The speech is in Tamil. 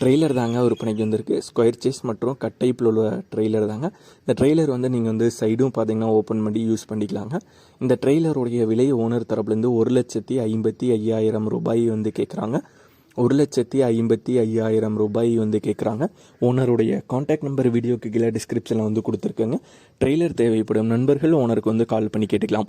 ட்ரெய்லர் தாங்க விற்பனைக்கு வந்திருக்கு. ஸ்கொயர் சேஸ் மற்றும் கட் டைப்பில் உள்ள ட்ரெய்லர் தாங்க. இந்த ட்ரெய்லர் வந்து நீங்கள் வந்து சைடும் பார்த்தீங்கன்னா ஓப்பன் பண்ணி யூஸ் பண்ணிக்கலாங்க. இந்த ட்ரெய்லருடைய விலை ஓனர் தரப்புலேருந்து ஒரு லட்சத்தி ஐம்பத்தி ஐயாயிரம் ரூபாய் வந்து கேட்குறாங்க ஒரு லட்சத்தி ஐம்பத்தி ஐயாயிரம் ரூபாய் வந்து கேட்குறாங்க ஓனருடைய காண்டாக்ட் நம்பர் வீடியோக்கு கீழே டிஸ்கிரிப்ஷனில் வந்து கொடுத்துருக்கேங்க. ட்ரெய்லர் தேவைப்படும் நண்பர்கள் ஓனருக்கு வந்து கால் பண்ணி கேட்டுக்கலாம்.